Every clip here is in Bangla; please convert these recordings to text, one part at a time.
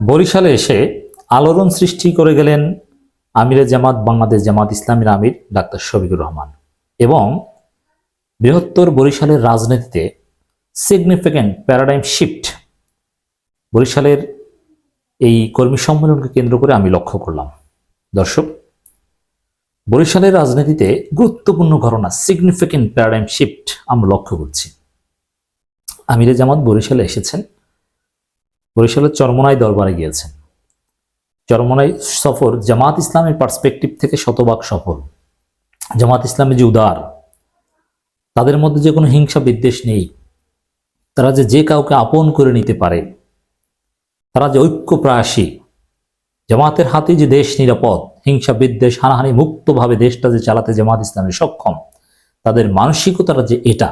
বরিশালে এসে আলোড়ন সৃষ্টি করে গেলেন আমিরে জামাত, বাংলাদেশ জামাত ইসলামীর আমির ডাক্তার শফিকুর রহমান এবং বৃহত্তর বরিশালের রাজনীতিতে সিগনিফিক্যান্ট প্যারাডাইম শিফট বরিশালের এই কর্মী সম্মেলনকে কেন্দ্র করে আমি লক্ষ্য করলাম। দর্শক, বরিশালের রাজনীতিতে গুরুত্বপূর্ণ ঘটনা সিগনিফিক্যান্ট প্যারাডাইম শিফট আমরা লক্ষ্য করছি। আমিরে জামাত বরিশালে এসেছেন। বরিশালের চরমনাই দরবারে গিয়েছেন। চরমনাই সফর জামাত ইসলামের পার্সপেক্টিভ থেকে শতভাগ সফল। জামাত ইসলামে যে উদার, তাদের মধ্যে যে কোনো হিংসা বিদ্বেষ নেই। তারা যে যে কাউকে আপন করে নিতে পারে, তারা যে ঐক্য প্রায়সী জামাতের হাতে যে দেশ নিরাপদ, হিংসা বিদ্বেষ হানাহানি মুক্তভাবে দেশটা যে চালাতে জামাত ইসলামের সক্ষম, তাদের মানসিকতাটা যে এটা।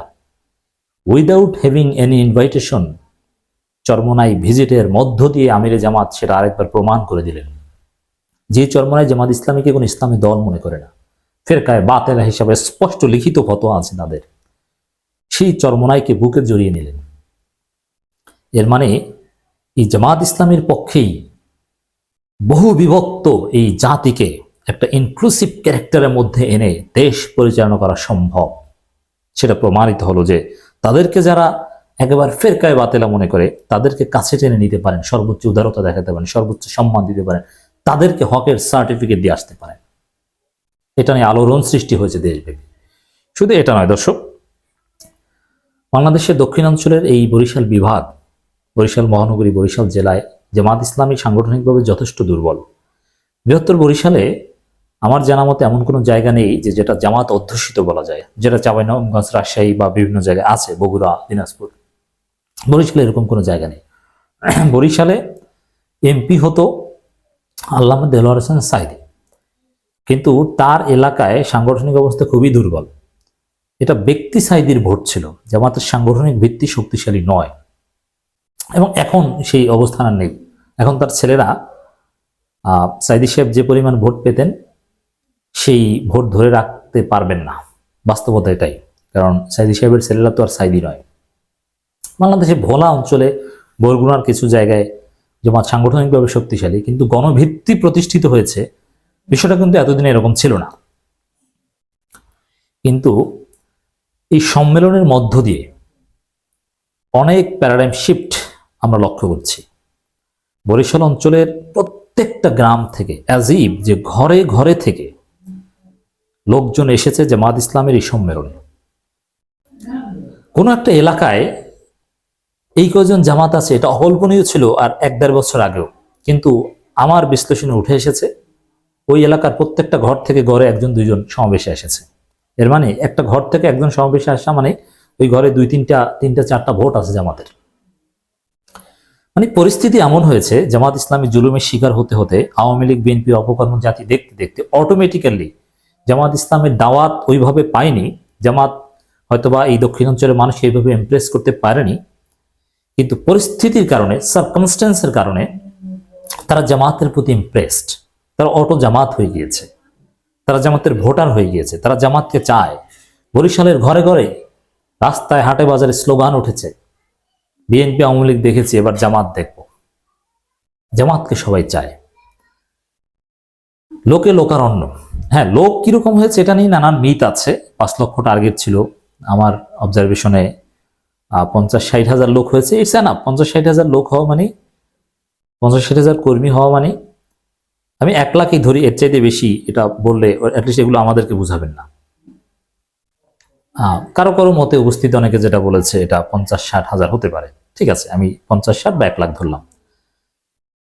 Without having any invitation Charmonai ভিজিটের মধ্য দিয়ে আমিরে জামাত সেটা আরেকবার প্রমাণ করে দিলেন। যে চরমনাই জামাত ইসলামীকে কোন ইসলামী দল মনে করে না। ফেরকায় বাতেলা হিসাবে স্পষ্ট লিখিত ফতোয়া আছে তাদের। সেই চরমনাইকে বুকে জড়িয়ে নিলেন। এর মানে এই জামাত ইসলামের পক্ষেই বহু বিভক্ত এই জাতিকে একটা ইনক্লুসিভ ক্যারেক্টারের মধ্যে এনে দেশ পরিচালনা করা সম্ভব। সেটা প্রমাণিত হলো যে তাদেরকে যারা একেবারে ফেরকায় বাতেলা মনে করে তাদেরকে কাছে টেনে নিতে পারেন, সর্বোচ্চ উদারতা দেখাতে পারেন, সর্বোচ্চ সম্মান দিতে পারেন, তাদেরকে হকের সার্টিফিকেট দিয়ে আসতে পারেন। এটা নিয়ে আলোড়ন সৃষ্টি হয়েছে দেশব্যাপী। শুধু এটা নয় দর্শক, বাংলাদেশের দক্ষিণাঞ্চলের এই বরিশাল বিভাগ, বরিশাল মহানগরী, বরিশাল জেলায় জামাত ইসলামী সাংগঠনিকভাবে যথেষ্ট দুর্বল। বৃহত্তর বরিশালে আমার জানা মতে এমন কোনো জায়গা নেই যে যেটা জামাত অধ্যুষিত বলা যায়, যেটা চাঁপাইনবাবগঞ্জ, রাজশাহী বা বিভিন্ন জায়গায় আছে, বগুড়া, দিনাজপুর। বরিশালে এরকম কোনো জায়গা নেই। বরিশালে এমপি হতো আল্লামা দেলোয়ার হোসেন সাইদি। কিন্তু তার এলাকায় সাংগঠনিক অবস্থা খুবই দুর্বল। এটা ব্যক্তি সাইদির ভোট ছিল জামাতের সাংগঠনিক ভিত্তি শক্তিশালী নয়। এবং এখন সেই অবস্থান আর নেই। এখন তার ছেলেরা সাইদি সাহেব যে পরিমাণ ভোট পেতেন, সেই ভোট ধরে রাখতে পারবেন না। বাস্তবতা এটাই। কারণ সাইদি সাহেবের ছেলেরা তো আর সাইদি নয়। বাংলাদেশে ভোলা অঞ্চলে বরগুনার কিছু জায়গায় জামাত সাংগঠনিকভাবে শক্তিশালী, কিন্তু গণভিত্তি প্রতিষ্ঠিত হয়েছে, বিষয়টা কিন্তু এতদিন এরকম ছিল না। কিন্তু এই সম্মেলনের মধ্য দিয়ে অনেক প্যারাডাইম শিফট আমরা লক্ষ্য করছি। বরিশাল অঞ্চলের প্রত্যেকটা গ্রাম থেকে অ্যাজিব যে ঘরে ঘরে থেকে লোকজন এসেছে জামাত ইসলামের এই সম্মেলনে। কোনো একটা এলাকায় এই কয়জন জামাত আছে, এটা অকল্পনীয় ছিল আর এক দেড় বছর আগেও। কিন্তু আমার বিশ্লেষণে উঠে এসেছে, ওই এলাকার প্রত্যেকটা ঘর থেকে ঘরে একজন, দুইজন সমাবেশে এসেছে। এর মানে একটা ঘর থেকে একজন সমাবেশে আসা মানে ওই ঘরে দুই, তিনটা তিনটা, চারটা ভোট আছে জামাতের। মানে পরিস্থিতি এমন হয়েছে, জামাত ইসলামী জুলুমের শিকার হতে হতে আওয়ামী লীগ বিএনপির অপকর্ম জাতি দেখতে দেখতে অটোমেটিক্যালি জামাত ইসলামের দাওয়াত ওইভাবে পায়নি। জামাত হয়তোবা এই দক্ষিণাঞ্চলের মানুষ এইভাবে ইমপ্রেস করতে পারেনি কিন্তু পরিস্থিতির কারণে সার্কমস্টেন্সের কারণে তারা জামাতের প্রতি ইমপ্রেসড তারা অটো জামাত হয়ে গিয়েছে। তারা জামাতের ভোটার হয়ে গিয়েছে। তারা জামাতকে চায়। বরিশালের ঘরে ঘরে রাস্তায় হাটে বাজারে স্লোগান উঠেছে, বিএনপি, আওয়ামী লীগ দেখেছি, এবার জামাত দেখব। জামাতকে সবাই চায়। লোকে লোকারণ্য। হ্যাঁ লোক কীরকম হয়েছে এটা নিয়ে নানান মিথ আছে। পাঁচ লক্ষ টার্গেট ছিল। আমার অবজারভেশনে পঞ্চাশ ষাট হাজার লোক হয়েছে। ইটস না পঞ্চাশ ষাট হাজার লোক হওয়া মানে পঞ্চাশ ষাট হাজার কর্মী হওয়া মানে আমি এক লাখই ধরি, এর চাইতে বেশি এটা বললে অ্যাটলিস্ট এগুলো আমাদেরকে বুঝাবেন না। কারও কারও মতে উপস্থিত অনেকে যেটা বলেছে, এটা পঞ্চাশ ষাট হাজার হতে পারে। ঠিক আছে, আমি পঞ্চাশ ষাট বা এক লাখ ধরলাম।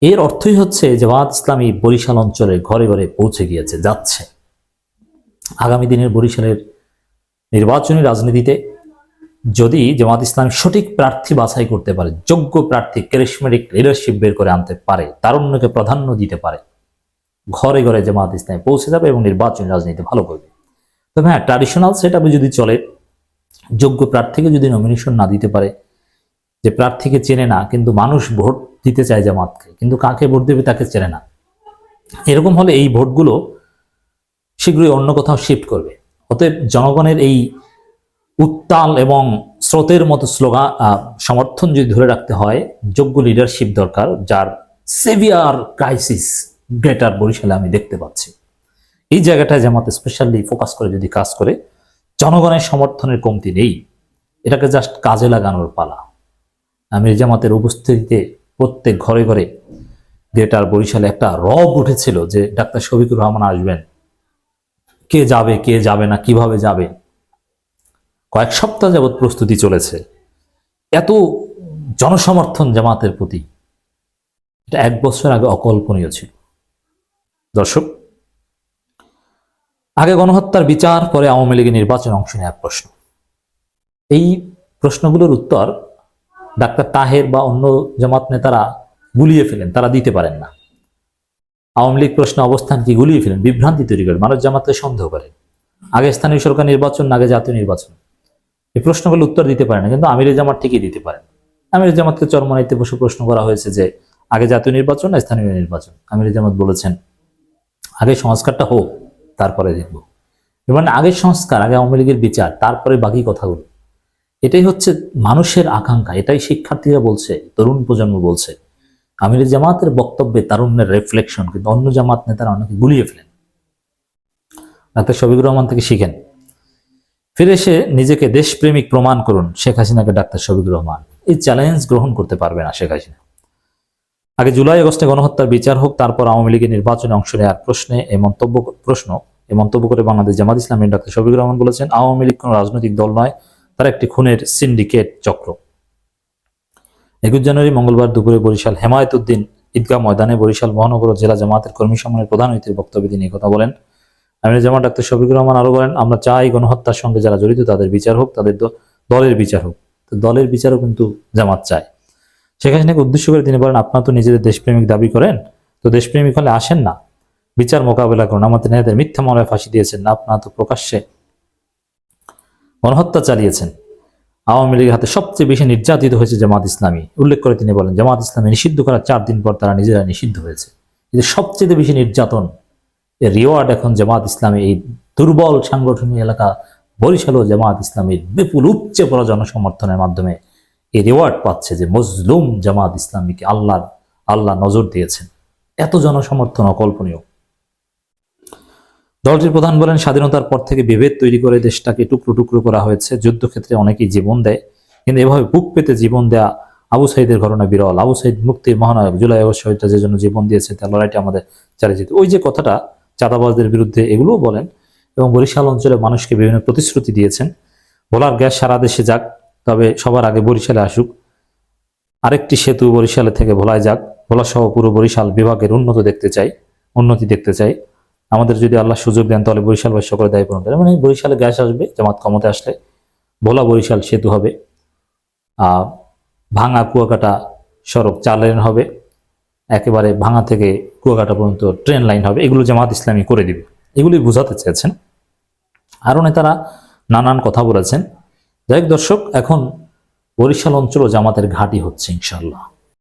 এর অর্থই হচ্ছে জামাত ইসলামী বরিশাল অঞ্চলে ঘরে ঘরে পৌঁছে গিয়েছে, যাচ্ছে। আগামী দিনের বরিশালের নির্বাচনী রাজনীতিতে যদি জামাত ইসলাম সঠিক প্রার্থী বাছাই করতে পারে, যোগ্য প্রার্থী ক্যারিসমেটিক লিডারশিপ বের করে আনতে পারে, তারুণ্যকে প্রাধান্য দিতে পারে, ঘরে ঘরে জামাত ইসলামে পৌঁছে যাবে এবং নির্বাচনী রাজনীতি ভালো করবে। তবে হ্যাঁ ট্র্যাডিশনাল সেট যদি চলে, যোগ্য প্রার্থীকে যদি নমিনেশন না দিতে পারে, যে প্রার্থীকে চেনে না, কিন্তু মানুষ ভোট দিতে চায় জামাতকে, কিন্তু কাকে ভোট দেবে তাকে চেনে না। এরকম হলে এই ভোটগুলো শীঘ্রই অন্য কোথাও শিফট করবে। অতএব জনগণের এই উত্তাল এবং স্রোতের মতো স্লোগান সমর্থন যদি ধরে রাখতে হয়, যোগ্য লিডারশিপ দরকার, যার সেভিয়ার ক্রাইসিস গ্রেটার বরিশালে আমি দেখতে পাচ্ছি। এই জায়গাটায় জামাত স্পেশালি ফোকাস করে যদি কাজ করে, জনগণের সমর্থনের কমতি নেই। এটাকে জাস্ট কাজে লাগানোর পালা। আমির জামাতের উপস্থিতিতে প্রত্যেক ঘরে ঘরে গ্রেটার বরিশালে একটা রব উঠেছিল যে, ডাক্তার শফিকুর রহমান আসবেন। কে যাবে কে যাবে না, কীভাবে যাবে? কয়েক সপ্তাহ যাবৎ প্রস্তুতি চলেছে। এত জনসমর্থন জামাতের প্রতি, এটা এক বছর আগে অকল্পনীয় ছিল। দর্শক, আগে গণহত্যার বিচার, পরে আওয়ামী লীগের নির্বাচনে অংশ নেওয়ার প্রশ্ন। এই প্রশ্নগুলোর উত্তর ডাক্তার তাহের বা অন্য জামাত নেতারা গুলিয়ে ফেলেন, তারা দিতে পারেন না। আওয়ামী লীগ প্রশ্ন অবস্থান কি গুলিয়ে ফেলেন? বিভ্রান্তি তৈরি করেন, মানুষ জামাতকে সন্দেহ করে আগে স্থানীয় সরকার নির্বাচন আগে জাতীয় নির্বাচন। এই প্রশ্নগুলো উত্তর দিতে পারে না, কিন্তু আমির জামাত ঠিকই দিতে পারেন। আমির জামাতকে চরমনাইতে বসে প্রশ্ন করা হয়েছে যে, আগে জাতীয় নির্বাচন না স্থানীয় নির্বাচন? আমির জামাত বলেছেন, আগে সংস্কারটা হোক, তারপরে দেখব। এবং আগের সংস্কার, আগে আওয়ামী লীগের বিচার, তারপরে বাকি কথাগুলো। এটাই হচ্ছে মানুষের আকাঙ্ক্ষা, এটাই শিক্ষার্থীরা বলছে, তরুণ প্রজন্ম বলছে। আমির জামাতের বক্তব্যে তারুণ্যের রিফ্লেকশন কিন্তু অন্য জামাত নেতারা অনেকে গুলিয়ে ফেলেন। ডাক্তার শফিকুর রহমান থেকে শিখেন ফিরে এসে নিজেকে দেশপ্রেমিক প্রমাণ করুন শেখ হাসিনাকে ডাক্তার শফিকুর রহমান। এই চ্যালেঞ্জ গ্রহণ করতে পারবে না শেখ হাসিনা। আগে জুলাই আগস্টে গণহত্যার বিচার হোক, তারপর আওয়ামী লীগের নির্বাচনে অংশ নেওয়ার প্রশ্নে এই মন্তব্য প্রশ্ন এই মন্তব্য করে বাংলাদেশ জামাত ইসলামের ডাক্তার শফিকুর রহমান বলেছেন, আওয়ামী লীগ কোনো রাজনৈতিক দল নয়, তারা একটি খুনের সিন্ডিকেট চক্র। একুশ জানুয়ারি মঙ্গলবার দুপুরে বরিশাল হেমায়তুদ্দিন ঈদগাহ ময়দানে বরিশাল মহানগর জেলা জামাতের কর্মী সম্মানের প্রধান অতিথির বক্তব্যে তিনি কথা বলেন। আমির জামাত ডাক্তার শফিকুর রহমান আরও বলেন, আমরা চাই গণহত্যার সঙ্গে যারা জড়িত তাদের বিচার হোক, তাদের দলের বিচার হোক। দলের বিচারও কিন্তু জামাত চায়। শেখ হাসিনাকে উদ্দেশ্য করে তিনি বলেন, আপনারা তো নিজেদের দেশপ্রেমিক দাবি করেন, তো দেশপ্রেমিক হলে আসেন না। বিচার মোকাবেলা করুন। আমাদের নেতাদের মিথ্যা মামলায় ফাঁসি দিয়েছেন না, আপনারা তো প্রকাশ্যে গণহত্যা চালিয়েছেন। আওয়ামী লীগের হাতে সবচেয়ে বেশি নির্যাতিত হয়েছে জামাত ইসলামী। উল্লেখ করে তিনি বলেন, জামাত ইসলামী নিষিদ্ধ করার চার দিন পর তারা নিজেরা নিষিদ্ধ হয়েছে। সবচেয়ে বেশি নির্যাতন রিওয়ার্ড এখন জামাত ইসলামী, এই দুর্বল সাংগঠনিক এলাকা বরিশাল ও জামাত ইসলামীর বিপুল উপচে পড়া জনসমর্থনের মাধ্যমে এই রিওয়ার্ড পাচ্ছে যে মজলুম জামাত ইসলামীকে আল্লাহ আল্লাহ নজর দিয়েছেন। এত জনসমর্থন অকল্পনীয়। দলটির প্রধান বলেন, স্বাধীনতার পর থেকে বিভেদ তৈরি করে দেশটাকে টুকরো টুকরো করা হয়েছে। যুদ্ধক্ষেত্রে অনেকেই জীবন দেয়, কিন্তু এভাবে বুক পেতে জীবন দেয়া আবু সাইদের ঘটনা বিরল। আবু সাইদ মুক্তির মহানায়ক জুলাই শহীদরা যে জন্য জীবন দিয়েছে, তার লড়াইটা আমাদের চালিয়ে যেত ওই যে কথাটা চাঁদাবাজদের বিরুদ্ধে এগুলোও বলেন এবং বরিশাল অঞ্চলে মানুষকে বিভিন্ন প্রতিশ্রুতি দিয়েছেন। ভোলার গ্যাস সারা দেশে যাক, তবে সবার আগে বরিশালে আসুক। আরেকটি সেতু বরিশালে থেকে ভোলায় যাক, ভোলা সহ পুরো বরিশাল বিভাগের উন্নত দেখতে চাই, উন্নতি দেখতে চাই। আমাদের যদি আল্লাহ সুযোগ দেন, তাহলে বরিশাল বাসী সকলে দায়ী পূরণ করে মানে বরিশালে গ্যাস আসবে, জামাত ক্ষমতা আসলে ভোলা বরিশাল সেতু হবে। ভাঙা কুয়াকাটা সড়ক চার হবে। একেবারে ভাঙা থেকে কুয়াকাটা পর্যন্ত ট্রেন লাইন হবে, এগুলো জামাত ইসলামী করে দিবে। এগুলি বোঝাতে চেয়েছেন। আরও নেতারা নানান কথা বলেছেন। যাই দর্শক, এখন বরিশাল অঞ্চল জামাতের ঘাঁটি হচ্ছে ইনশাল্লাহ